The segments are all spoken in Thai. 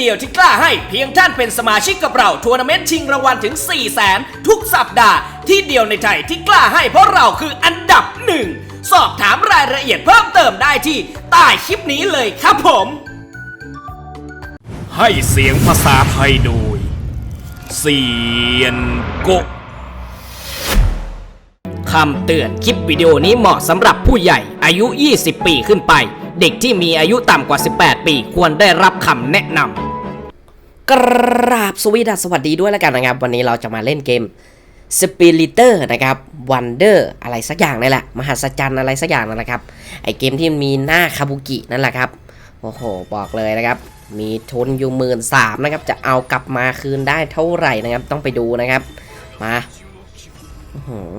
เดียวที่กล้าให้เพียงท่านเป็นสมาชิกกับเราทัวร์นาเมนต์ชิงรางวัลถึง 4 0 0แสนทุกสัปดาห์ ที่เดียวในไทยที่กล้าให้เพราะเราคืออันดับหนึ่งสอบถามรายละเอียดเพิ่มเติมได้ที่ใต้คลิปนี้เลยครับผม ให้เสียงภาษาไทยโดยเซียนโกคำเตือนคลิปวิดีโอนี้เหมาะสำหรับผู้ใหญ่อายุ 20 ปีขึ้นไป เด็กที่มีอายุต่ำกว่า 18 ปีควรได้รับคำแนะนำ กราบสวีดัสสวัสดีด้วยแล้วกันนะครับ วันนี้เราจะมาเล่นเกม Spiritor นะครับ Wonder อะไรสักอย่างนี่แหละ มหัศจรรย์อะไรสักอย่างนั่นแหละครับ ไอเกมที่มีหน้าคาบุกินั่นแหละครับ โอ้โห บอกเลยนะครับ มีทุนอยู่หมื่นสามนะครับ จะเอากลับมาคืนได้เท่าไหร่นะครับ ต้องไปดูนะครับ มา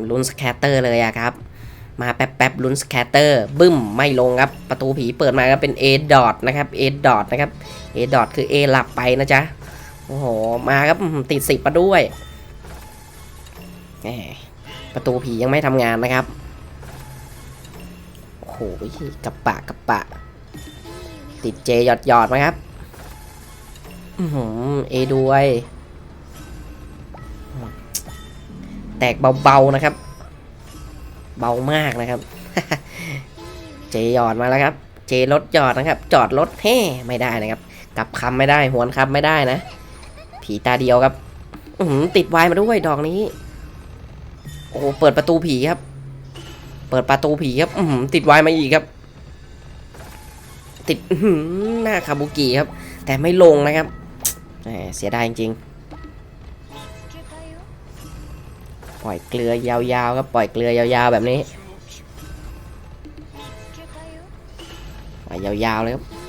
ลุ้นสแคตเตอร์เลยอะครับ มาแป๊บๆลุ้นสแคตเตอร์บึ้ม ไม่ลงครับ ประตูผีเปิดมาก็เป็น A ดอทนะครับ A ดอทนะครับ A ดอทคือ A หลับไปนะจ๊ะ อ้โห มาครับติดสิบมาด้วยแหมประตูผียังไม่ทำงานนะครับ โอ้โหกับปะกับปะ ติดเจหยอดหยอดๆมาครับอือหือเอด้วย แตกเบาๆนะครับ เบามากนะครับ เจหยอดมาแล้วครับ เจรถหยอดนะครับ จอดรถแฮ่ไม่ได้นะครับ กลับคำไม่ได้ หวนคำไม่ได้นะ ผีตาเดียวครับอื้อหือติดไวายมาด้วยดอกนี้ โอ้โหเปิดประตูผีครับ เปิดประตูผีครับอื้อหือติดไวายมาอีกครับ ติดหืหน้าคาบุกิครับ แต่ไม่ลงนะครับเสียดายจริงๆ ปล่อยเกลือยาวๆครับปล่อยเกลือยาวๆแบบนี้ปล่อยยาวๆเลยครับ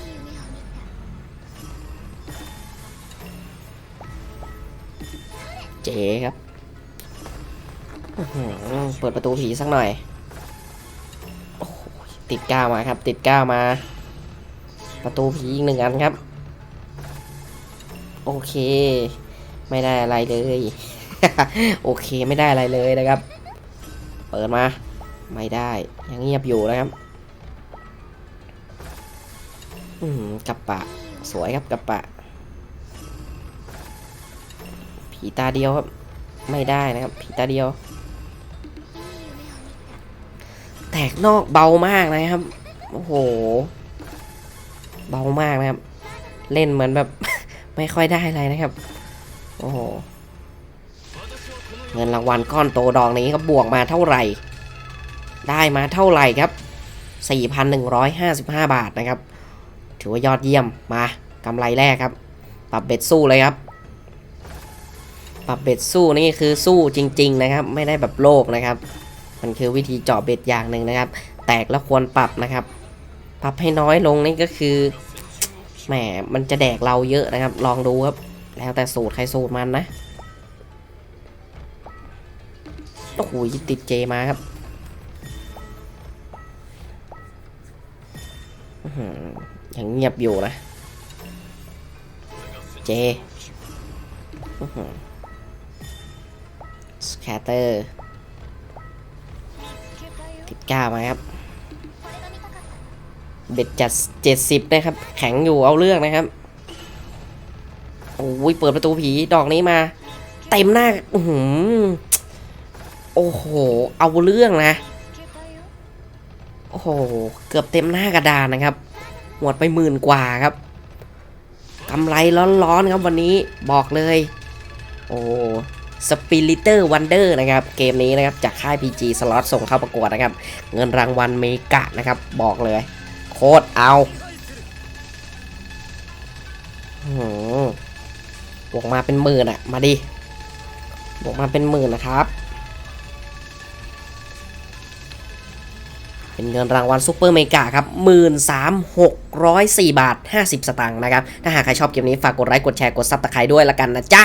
เจ๋ครับเปิดประตูผีสักหน่อยอติดก้าวมาครับ ติดก้าวมา ประตูผีอีกหนึ่งอันครับ โอเค ไม่ได้อะไรเลย โอเคไม่ได้อะไรเลยนะครับ เปิดมา ไม่ได้ยังเงียบอยู่นะครับอืมกับปะ สวยครับกับปะ ผีตาเดียวครับ ไม่ได้นะครับผีตาเดียว แตกนอกเบามากนะครับ โอ้โห เบามากนะครับ เล่นเหมือนแบบ ไม่ค่อยได้อะไรนะครับ โอ้โห เงินรางวัลก้อนโตดองนี้ครับบวกมาเท่าไหร่ ได้มาเท่าไหร่ครับ 4,155 บาทนะครับ ถือว่ายอดเยี่ยมมากำไรแรกครับ ปรับเบ็ดสู้เลยครับ ปรับเบ็ดสู้นี่คือสู้จริง ๆ นะครับ ไม่ได้แบบโลภนะครับ มันคือวิธีเจาะเบ็ดอย่างหนึ่งนะครับ แตกแล้วควรปรับนะครับ ปรับให้น้อยลงนี่ก็คือแหมมันจะแดกเราเยอะนะครับ ลองดูครับ แล้วแต่สูตรใครสูตรมันนะโอ้โหติดเจมาครับยังเงียบอยู่นะ เจ แคตเตอร์ติดก้ามาครับ เบ็ดจัดเจ็ดสิบนะครับ แข็งอยู่เอาเรื่องนะครับ โอ้ยเปิดประตูผีดอกนี้มา เต็มหน้าอือหือโอ้โห เอาเรื่องนะ โอ้โห เกือบเต็มหน้ากระดานนะครับ หมดไปหมื่นกว่าครับกำไรร้อนๆครับวันนี้บอกเลย โอ้ สปิริเตอร์วันเดอร์นะครับ เกมนี้นะครับจากค่าย PG สล็อตส่งเข้าประกวดนะครับ เงินรางวัลเมกะนะครับ บอกเลย โคตรเอาหือบวกมาเป็นหมื่นอะมาดิบวกมาเป็นหมื่นนะครับ เป็นเงินรางวัลซูเปอร์เมกาครับ13,604บาท50สตางค์นะครับ ถ้าหากใครชอบเกมนี้ฝากกดไลค์กดแชร์กดซับสไครต์ด้วยละกันนะจ๊ะ